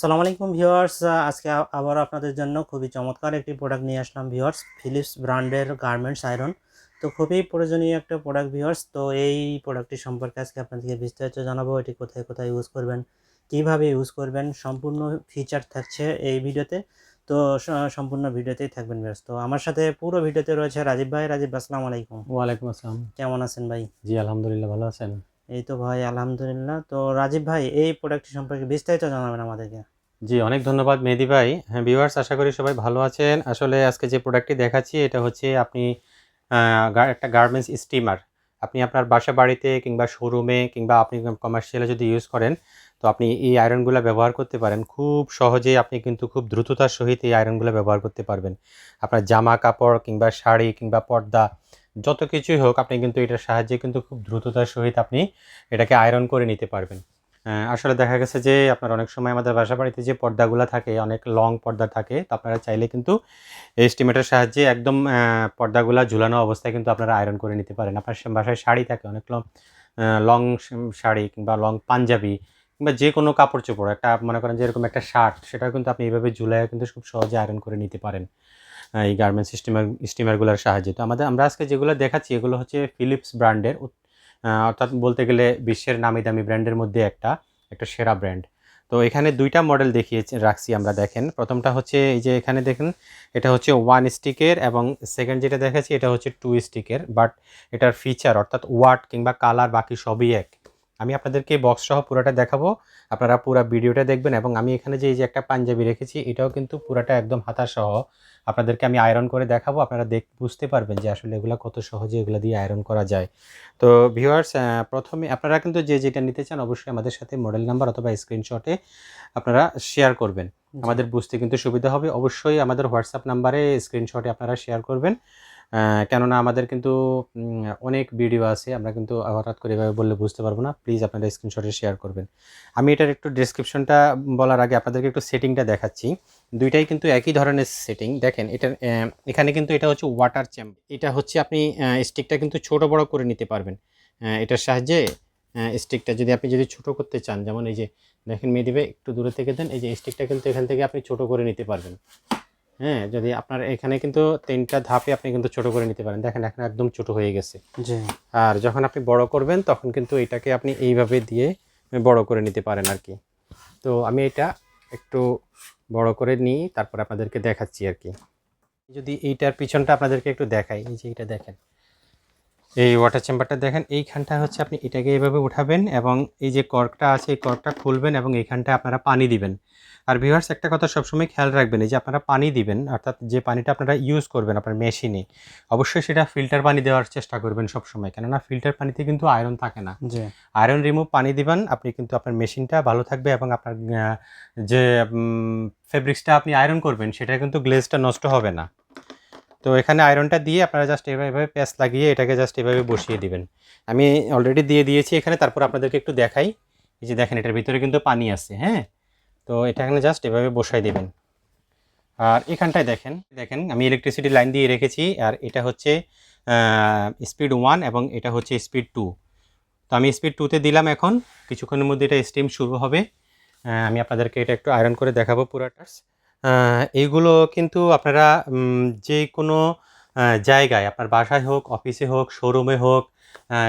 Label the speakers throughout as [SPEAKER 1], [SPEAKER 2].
[SPEAKER 1] সালাম আলাইকুম ভিওয়ার্স আজকে আবার আপনাদের জন্য খুবই চমৎকার একটি প্রোডাক্ট নিয়ে আসলাম ভিওয়ার্স ফিলিপস ব্র্যান্ডের গার্মেন্টস আয়রন তো খুবই প্রয়োজনীয় একটা প্রোডাক্ট ভিওয়ার্স তো এই প্রোডাক্টটি সম্পর্কে আজকে আপনাদেরকে বিস্তারিত জানাব এটি কোথায় কোথায় ইউজ করবেন কীভাবে ইউজ করবেন সম্পূর্ণ ফিচার থাকছে এই ভিডিওতে। তো সম্পূর্ণ ভিডিওতেই থাকবেন ভিউয়ার্স। তো আমার সাথে পুরো ভিডিওতে রয়েছে রাজীব ভাই। রাজীব আসসালামু আলাইকুম।
[SPEAKER 2] ওয়ালাইকুম আসসালাম।
[SPEAKER 1] কেমন আছেন ভাই?
[SPEAKER 2] জি আলহামদুলিল্লাহ ভালো আছেন?
[SPEAKER 1] এই তো ভাই, আলহামদুলিল্লাহ। তো রাজীব ভাই, এই প্রোডাক্টটি সম্পর্কে বিস্তারিত জানাবেন আমাদেরকে।
[SPEAKER 2] জি, অনেক ধন্যবাদ মেহেদি ভাই। হ্যাঁ ভিউয়ার্স আশা করি সবাই ভালো আছেন। আসলে আজকে যে প্রোডাক্টটি দেখাচ্ছি, এটা হচ্ছে আপনি একটা গার্মেন্টস স্টিমার আপনি আপনার বাসা বাড়িতে কিংবা শোরুমে কিংবা আপনি কমার্শিয়ালে যদি ইউজ করেন, তো আপনি এই আয়রনগুলো ব্যবহার করতে পারেন। খুব সহজে আপনি কিন্তু খুব দ্রুততার সহিত এই আয়রনগুলো ব্যবহার করতে পারবেন। আপনার জামা কাপড় কিংবা শাড়ি কিংবা পর্দা যত কিছুই হোক, আপনি কিন্তু এটার সাহায্যে কিন্তু খুব দ্রুততার সহিত আপনি এটাকে আয়রন করে নিতে পারবেন। আসলে দেখা গেছে যে আপনার অনেক সময় আমাদের বাসা বাড়িতে যে পর্দাগুলো থাকে, অনেক লং পর্দা থাকে, তো আপনারা চাইলে কিন্তু এস্টিমেটের সাহায্যে একদম পর্দাগুলো ঝুলানো অবস্থায় কিন্তু আপনারা আয়রন করে নিতে পারেন। আপনার বাসায় শাড়ি থাকে, অনেক লং শাড়ি কিংবা লং পাঞ্জাবি কিংবা যে কোনো কাপড় চোপড়, একটা মনে করেন যে এরকম একটা শার্ট, সেটাও কিন্তু আপনি এইভাবে ঝুলায় কিন্তু খুব সহজে আয়রন করে নিতে পারেন। এই গার্মেন্টস স্টিমার স্টিমারগুলোর সাহায্যে। তো আমাদের, আমরা আজকে যেগুলো দেখাচ্ছি, এগুলো হচ্ছে ফিলিপস ব্র্যান্ডের অর্থাৎ বলতে গেলে বিশ্বের নামি দামি ব্র্যান্ডের মধ্যে একটা একটা সেরা ব্র্যান্ড তো এখানে দুইটা মডেল দেখিয়েছি, রাখছি আমরা, দেখেন। প্রথমটা হচ্ছে, এই যে এখানে দেখেন, এটা হচ্ছে ওয়ান স্টিকের এবং সেকেন্ড যেটা দেখাচ্ছি, এটা হচ্ছে টু স্টিকের বাট এটার ফিচার অর্থাৎ ওয়াট কিংবা কালার বাকি সবই এক। আমি আপনাদেরকে বক্স সহ পুরোটা দেখাবো। আপনারা পুরো ভিডিওটা দেখবেন এবং আমি এখানে যে এই যে একটা পাঞ্জাবি রেখেছি এটাও কিন্তু পুরোটা একদম হাতা সহ। আপনাদেরকে আমি আয়রন করে দেখাবো আপনারা দেখ বুঝতে পারবেন যে আসলে এগুলো কত সহজে এগুলো দিয়ে আয়রন করা যায়। তো ভিউয়ার্স প্রথমে আপনারা কিন্তু যে যেটা নিতে চান অবশ্যই আমাদের সাথে মডেল নাম্বার অথবা স্ক্রিনশটে আপনারা শেয়ার করবেন। আমাদের বুঝতে কিন্তু সুবিধা হবে। অবশ্যই আমাদের হোয়াটসঅ্যাপ নাম্বারে স্ক্রিনশটে আপনারা শেয়ার করবেন। কেননা আমাদের কিন্তু অনেক ভিডিও আছে আমরা কিন্তু হঠাৎ করে এভাবে বললে বুঝতে পারব না। প্লিজ আপনারা স্ক্রিনশটে শেয়ার করবেন। আমি এটার একটু ডেসক্রিপশনটা বলার আগে আপনাদেরকে একটু সেটিংটা দেখাচ্ছি। দুইটাই কিন্তু একই ধরনের সেটিং দেখেন আহ, এখানে কিন্তু এটা হচ্ছে ওয়াটার চ্যাম্প এটা হচ্ছে আপনি স্টিকটা কিন্তু ছোট বড় করে নিতে পারবেন। এটার সাহায্যে স্টিকটা যদি আপনি যদি ছোট করতে চান যেমন এই যে দেখেন মেয়ে দিবে একটু দূরে থেকে দেন এই যে স্টিকটা কিন্তু এখান থেকে আপনি ছোট করে নিতে পারবেন। হ্যাঁ যদি আপনার এখানে কিন্তু তিনটা ধাপে আপনি কিন্তু ছোট করে নিতে পারেন। দেখেন এখন একদম ছোট হয়ে গেছে। আর যখন আপনি বড় করবেন তখন কিন্তু এটাকে আপনি এইভাবে দিয়ে বড় করে নিতে পারেন আর কি। তো আমি এটা একটু বড় করে নিই তারপর আপনাদেরকে দেখাচ্ছি আর কি। যদি এইটার পিছনটা আপনাদেরকে একটু দেখাই এই যে এইটা দেখেন। এই ওয়াটার চেম্বারটা দেখেন এইখানটা হচ্ছে আপনি এটাকে এইভাবে উঠাবেন এবং এই যে কর্কটা আছে এই কর্কটা খুলবেন এবং এইখানটা আপনারা পানি দিবেন। আর ভিউয়ার্স একটা কথা সবসময় খেয়াল রাখবেন এই যে আপনারা পানি দিবেন অর্থাৎ যে পানিটা আপনারা ইউজ করবেন আপনার মেশিনে অবশ্যই সেটা ফিল্টার পানি দেওয়ার চেষ্টা করবেন সবসময় কেননা ফিল্টার পানিতে কিন্তু আয়রন থাকে না।
[SPEAKER 1] জি।
[SPEAKER 2] আয়রন রিমুভ পানি দিবেন আপনি কিন্তু আপনার মেশিনটা ভালো থাকবে এবং আপনার যে ফেব্রিক্সটা আপনি আয়রন করবেন সেটা কিন্তু গ্লেজটা নষ্ট হবে না। তো এখানে আয়রনটা দিয়ে আপনারা জাস্ট এভাবে এভাবে প্যাচ লাগিয়ে এটাকে জাস্ট এভাবে বসিয়ে দিবেন। আমি অলরেডি দিয়ে দিয়েছি এখানে, তারপর আপনাদেরকে একটু দেখাই। এই যে দেখেন, এটার ভিতরে কিন্তু পানি আছে হ্যাঁ? তো এটা এখানে জাস্ট এভাবে বসাই দেবেন। আর এখানটায় দেখেন দেখেন, আমি ইলেকট্রিসিটি লাইন দিয়ে রেখেছি, আর এটা হচ্ছে স্পিড ওয়ান এবং এটা হচ্ছে স্পিড টু তো আমি স্পিড টুতে দিলাম এখন, কিছুক্ষণের মধ্যে এটা স্টিম শুরু হবে। আমি আপনাদেরকে এটা একটু আয়রন করে দেখাবো পুরাটাস এইগুলো কিন্তু আপনারা যে কোনো জায়গায়, আপনার বাসায় হোক, অফিসে হোক শোরুমে হোক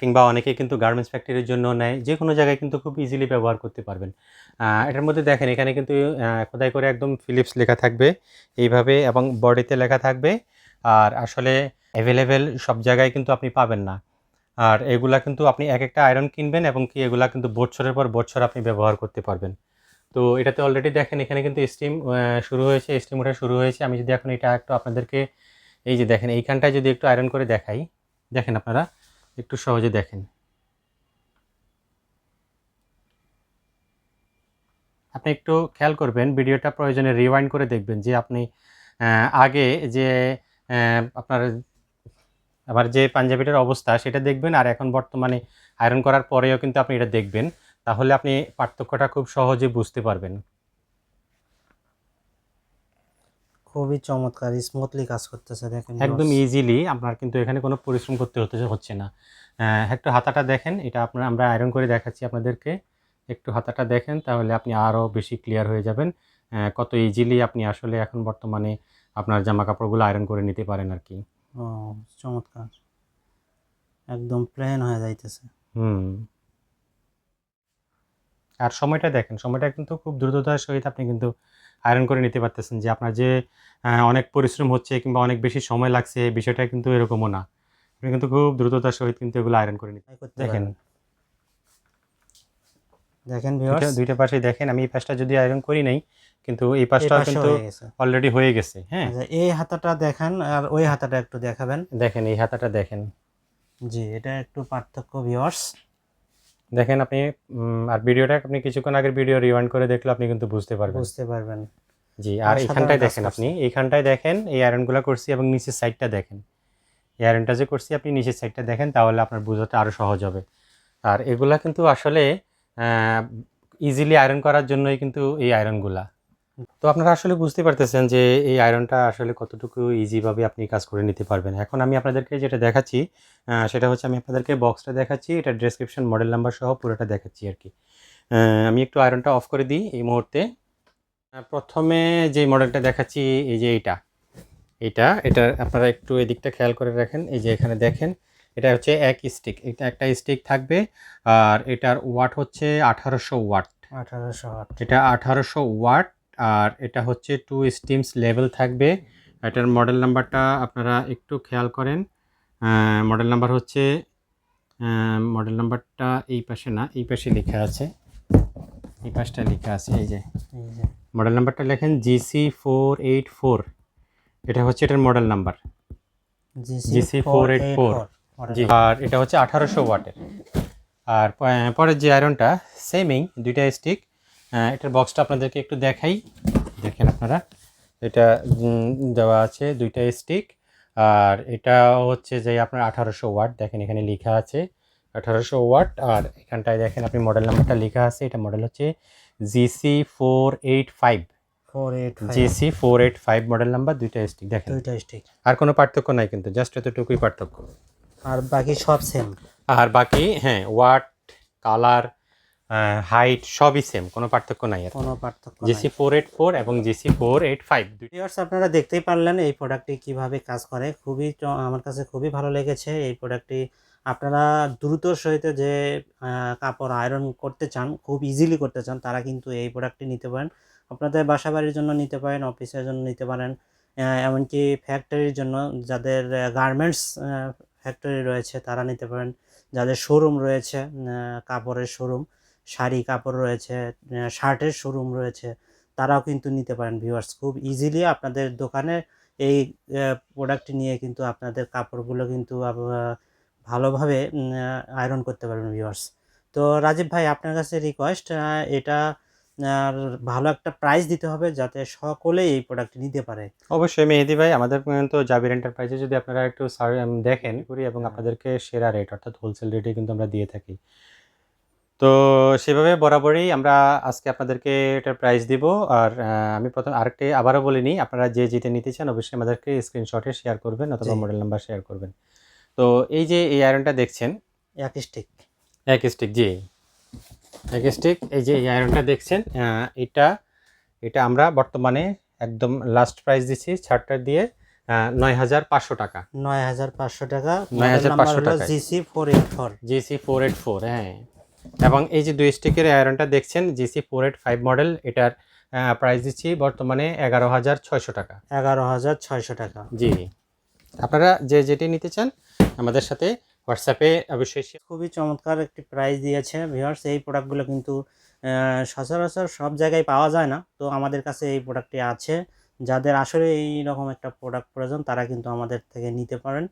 [SPEAKER 2] কিংবা অনেকে কিন্তু গার্মেন্টস ফ্যাক্টরির জন্য নেয় যে কোনো জায়গায় কিন্তু খুব ইজিলি ব্যবহার করতে পারবেন। এটার মধ্যে দেখেন, এখানে কিন্তু খোদাই করে একদম ফিলিপস লেখা থাকবে, এইভাবে এবং বডিতে লেখা থাকবে, আর আসলে অ্যাভেলেবেল সব জায়গায় কিন্তু আপনি পাবেন না। আর এগুলা কিন্তু আপনি এক একটা আয়রন কিনবেন এবং কি এগুলা কিন্তু বছরের পর বছর আপনি ব্যবহার করতে পারবেন। তো এটাতে অলরেডি দেখেন, এখানে কিন্তু স্টিম শুরু হয়েছে স্টিম ওঠা শুরু হয়েছে। আমি যদি এখন এটা একটু আপনাদেরকে, এই যে দেখেন, এইখানটায় যদি একটু আয়রন করে দেখাই, দেখেন আপনারা, একটু সহজে দেখেন। আপনি একটু খেয়াল করবেন, ভিডিওটা প্রয়োজনে রিওয়াইন্ড করে দেখবেন যে আপনি আগে যে আপনার আবার যে পাঞ্জাবিটার অবস্থা, সেটা দেখবেন, আর এখন বর্তমানে আয়রন করার পরেও কিন্তু আপনি এটা দেখবেন। তাহলে আপনি পার্থক্যটা খুব সহজে বুঝতে পারবেন।
[SPEAKER 1] খুবই চমৎকার স্মুথলি কাজ করতেছে দেখেন
[SPEAKER 2] একদম ইজিলি আপনার কিন্তু এখানে কোনো পরিশ্রম করতে হতে হচ্ছে না। একটু হাতাটা দেখেন এটা আপনার আমরা আয়রন করে দেখাচ্ছি আপনাদেরকে। একটু হাতাটা দেখেন তাহলে আপনি আরও বেশি ক্লিয়ার হয়ে যাবেন। কত ইজিলি আপনি আসলে এখন বর্তমানে আপনার জামা কাপড়গুলো আয়রন করে নিতে পারেন আর কি।
[SPEAKER 1] ও চমৎকার। একদম প্লেন হয়ে যাইতেছে।
[SPEAKER 2] হুম। আর সময়টা দেখেন সময়টা কিন্তু খুব দ্রুততার সহিত আপনি কিন্তু আয়রন করে নিতে পারতেছেন যে আপনার যে অনেক পরিশ্রম হচ্ছে কিংবা অনেক বেশি সময় লাগছে বিষয়টা কিন্তু এরকমও না। আপনি কিন্তু খুব দ্রুততার সহিত কিন্তু এগুলো আয়রন করে নিতে দেখেন।
[SPEAKER 1] দেখেন
[SPEAKER 2] দুইটা পাশে দেখেন আমি এই পাশটা যদি আয়রন করি নাই কিন্তু এই পাশটা কিন্তু অলরেডি হয়ে গেছে হ্যাঁ।
[SPEAKER 1] আচ্ছা, এই হাতাটা দেখেন আর ওই হাতাটা একটু দেখাবেন।
[SPEAKER 2] দেখেন এই হাতাটা দেখেন।
[SPEAKER 1] জি এটা একটু পার্থক্য ভিউয়ার্স
[SPEAKER 2] দেখেন আপনি আর ভিডিওটা আপনি কিছুক্ষণ আগের ভিডিও রিওয়াইন্ড করে দেখলে আপনি কিন্তু বুঝতে পারবেন।
[SPEAKER 1] বুঝতে পারবেন।
[SPEAKER 2] জি আর
[SPEAKER 1] এখানটায়
[SPEAKER 2] দেখেন আপনি এইখানটায় দেখেন এই আয়রনগুলো করছি এবং নিচের সাইডটা দেখেন। এই আয়রনটা যে করছি আপনি নিচের সাইডটা দেখেন তাহলে আপনার বোঝাতে আরও সহজ হবে। আর এগুলা কিন্তু আসলে ইজিলি আয়রন করার জন্যই কিন্তু এই আয়রনগুলা তো আপনারা আসলে বুঝতে পারতেছেন যে এই আয়রনটা আসলে কতটুকু ইজিভাবে আপনি কাজ করে নিতে পারবেন। এখন আমি আপনাদেরকে যেটা দেখাচ্ছি সেটা হচ্ছে আমি আপনাদেরকে বক্সটা দেখাচ্ছি এটা ডেসক্রিপশন মডেল নাম্বার সহ পুরোটা দেখাচ্ছি আর কি। আমি একটু আয়রনটা অফ করে দিই এই মুহূর্তে। প্রথমে যে মডেলটা দেখাচ্ছি এই যে এইটা। এটা এটা আপনারা একটু এদিকটা খেয়াল করে রাখেন এই যে এখানে দেখেন এটা হচ্ছে এক স্টিক এটা একটা স্টিক থাকবে আর এটার ওয়াট হচ্ছে আঠারোশো ওয়াট
[SPEAKER 1] আঠারোশো আট
[SPEAKER 2] এটা আঠারোশো ওয়াট আর এটা হচ্ছে টু স্টিমস লেভেল থাকবে। এটার মডেল নাম্বারটা আপনারা একটু খেয়াল করেন। মডেল নাম্বার হচ্ছে মডেল নাম্বারটা এই পাশে না এই পাশে লেখা আছে। এই পাশটা লেখা আছে এই যে। মডেল নাম্বারটা লেখেন জিসি ফোর এইট ফোর এটা হচ্ছে এটার মডেল নাম্বার GC 484 জি। আর এটা হচ্ছে আঠারোশো ওয়াটের। আর পরের যে আয়রনটা সেমিং দুইটা স্টিক এটার বক্সটা আপনাদেরকে একটু দেখাই। দেখেন আপনারা এটা দেওয়া আছে দুইটা স্টিক আর এটা হচ্ছে যে আপনার আঠারোশো ওয়াট দেখেন এখানে লেখা আছে আঠারোশো ওয়াট আর এখানটায় দেখেন আপনি মডেল নাম্বারটা লেখা আছে এটা মডেল হচ্ছে GC four eight five
[SPEAKER 1] four eight
[SPEAKER 2] GC four eight five model number দুইটা স্টিক দেখেন।
[SPEAKER 1] দুইটা স্টিক
[SPEAKER 2] আর কোনো পার্থক্য নাই কিন্তু জাস্ট এতটুকুই পার্থক্য।
[SPEAKER 1] আর বাকি সব সেম
[SPEAKER 2] আর বাকি হ্যাঁ ওয়াট কালার হাইট সবই সেম কোনো পার্থক্য নাই
[SPEAKER 1] কোনো পার্থক্য
[SPEAKER 2] জিসি ফোর এইট ফোর এবং GC four eight five
[SPEAKER 1] viewers আপনারা দেখতেই পারলেন এই প্রোডাক্টটি কীভাবে কাজ করে। খুবই আমার কাছে খুবই ভালো লেগেছে এই প্রোডাক্টটি আপনারা দ্রুত সহিত যে কাপড় আয়রন করতে চান খুব ইজিলি করতে চান তারা কিন্তু এই প্রোডাক্টটি নিতে পারেন। আপনাদের বাসা বাড়ির জন্য নিতে পারেন অফিসের জন্য নিতে পারেন এমনকি ফ্যাক্টরির জন্য যাদের গার্মেন্টস ফ্যাক্টরি রয়েছে তারা নিতে পারেন। যাদের শোরুম রয়েছে কাপড়ের শোরুম শাড়ি কাপড় রয়েছে শার্টের শোরুম রয়েছে তারাও কিন্তু নিতে পারেন ভিউয়ার্স খুব ইজিলি আপনাদের দোকানে এই প্রোডাক্ট নিয়ে কিন্তু আপনাদের কাপড়গুলো কিন্তু ভালোভাবে আয়রন করতে পারবেন ভিউয়ার্স তো রাজীব ভাই আপনার কাছে রিকোয়েস্ট এটা আর ভালো একটা প্রাইস দিতে হবে যাতে সকলেই এই প্রোডাক্ট নিতে পারে।
[SPEAKER 2] অবশ্যই মেহেদি ভাই আমাদের তো জাবির এন্টারপ্রাইজে যদি আপনারা একটু দেখেন করি এবং আপনাদেরকে সেরা রেট অর্থাৎ হোলসেল রেটে কিন্তু আমরা দিয়ে থাকি। তো সেভাবে বরাবরই আমরা আজকে আপনাদেরকে এটার প্রাইস দিব। আর আমি প্রথম আরেকটি আবারও বলে নিই আপনারা যে যেটা নিতে চান অবশ্যই আমাদেরকে স্ক্রিনশটে শেয়ার করবেন অথবা। মডেল নাম্বার শেয়ার করবেন। তো এই যে এই আয়রনটা দেখছেন?
[SPEAKER 1] এক স্টিক
[SPEAKER 2] এক স্টিক জি। এক স্টিক এই যে এই আয়রনটা দেখছেন এটা এটা আমরা বর্তমানে একদম লাস্ট প্রাইস দিচ্ছি ছাড়টা দিয়ে নয় হাজার পাঁচশো টাকা।
[SPEAKER 1] নয় হাজার পাঁচশো টাকা।
[SPEAKER 2] 9,500 টাকায়।
[SPEAKER 1] GC four eight four
[SPEAKER 2] GC four eight four হ্যাঁ। এবং এই যে দুই স্টিকের আয়রনটা দেখছেন GC four eight five model এটার প্রাইস দিচ্ছি বর্তমানে এগারো হাজার ছয়শো টাকা।
[SPEAKER 1] এগারো হাজার ছয়শো টাকা।
[SPEAKER 2] জি। আপনারা যে যেটি নিতে চান আমাদের সাথে হোয়াটসঅ্যাপে অবশ্যই
[SPEAKER 1] খুবই চমৎকার একটি প্রাইস দিয়েছে ভিউয়ার্স এই প্রোডাক্টগুলো কিন্তু সচরাচর সব জায়গায় পাওয়া যায় না। তো আমাদের কাছে এই প্রোডাক্টটি আছে। যাদের আসলে এই রকম একটা প্রোডাক্ট প্রয়োজন তারা কিন্তু আমাদের থেকে নিতে পারেন।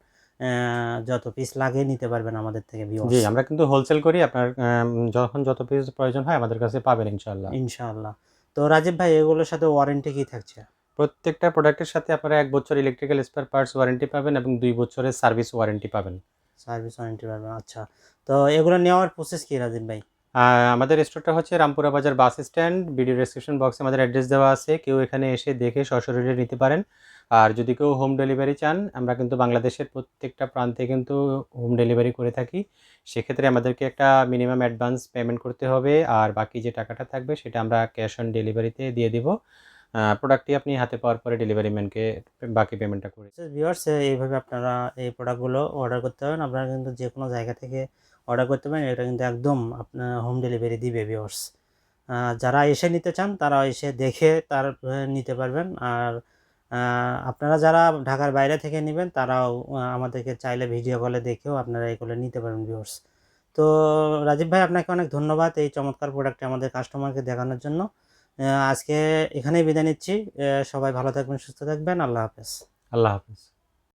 [SPEAKER 1] যত পিস লাগে নিতে পারবেন আমাদের থেকে
[SPEAKER 2] জি আমরা কিন্তু হোলসেল করি আপনার যখন যত পিস প্রয়োজন হয় আমাদের কাছে পাবেন ইনশাল্লাহ
[SPEAKER 1] ইনশাআল্লাহ। তো রাজীব ভাই এগুলোর সাথে ওয়ারেন্টি কি থাকছে?
[SPEAKER 2] প্রত্যেকটা প্রোডাক্টের সাথে আপনারা এক বছর ইলেকট্রিক্যাল স্পেয়ার পার্টস ওয়ারেন্টি পাবেন এবং দুই বছরের সার্ভিস ওয়ারেন্টি পাবেন।
[SPEAKER 1] সার্ভিস ওয়ারেন্টি পাবেন আচ্ছা। তো এগুলো নেওয়ার প্রসেস কি রাজীব ভাই?
[SPEAKER 2] আমাদের স্টোরটা হচ্ছে রামপুরা বাজার বাস স্ট্যান্ড। ভিডিও ডেসক্রিপশন বক্সে আমাদের অ্যাড্রেস দেওয়া আছে। কেউ এখানে এসে দেখে সশরীরে নিতে পারেন। আর যদি কেউ হোম ডেলিভারি চান, আমরা কিন্তু বাংলাদেশের প্রত্যেকটা প্রান্তে কিন্তু হোম ডেলিভারি করে থাকি। সেক্ষেত্রে আমাদেরকে একটা মিনিমাম অ্যাডভান্স পেমেন্ট করতে হবে। আর বাকি যে টাকাটা থাকবে, সেটা আমরা ক্যাশ অন ডেলিভারিতে দিয়ে দিব। প্রোডাক্টটি আপনি হাতে পাওয়ার পরে ডেলিভারি ম্যানকে বাকি পেমেন্টটা করে
[SPEAKER 1] ভিউয়ার্স এইভাবে আপনারা এই প্রোডাক্টগুলো অর্ডার করতে পারেন। আপনারা কিন্তু যে কোনো জায়গা থেকে অর্ডার করতে পারেন, এটা কিন্তু একদম আপনার হোম ডেলিভারি দিবে ভিউয়ার্স যারা এসে নিতে চান, তারা এসে দেখে তার নিতে পারবেন। আর আপনারা যারা ঢাকার বাইরে থেকে নেবেন, তারাও আমাদেরকে চাইলে ভিডিও কলে দেখেও আপনারা এগুলো নিতে পারেন ভিউয়ার্স তো রাজীব ভাই, আপনাকে অনেক ধন্যবাদ এই চমৎকার প্রোডাক্টটি আমাদের কাস্টমারকে দেখানোর জন্য। আজকে এখানেই বিদায় নিচ্ছি। সবাই ভালো থাকবেন, সুস্থ থাকবেন। আল্লাহ হাফেজ।
[SPEAKER 2] আল্লাহ হাফিজ।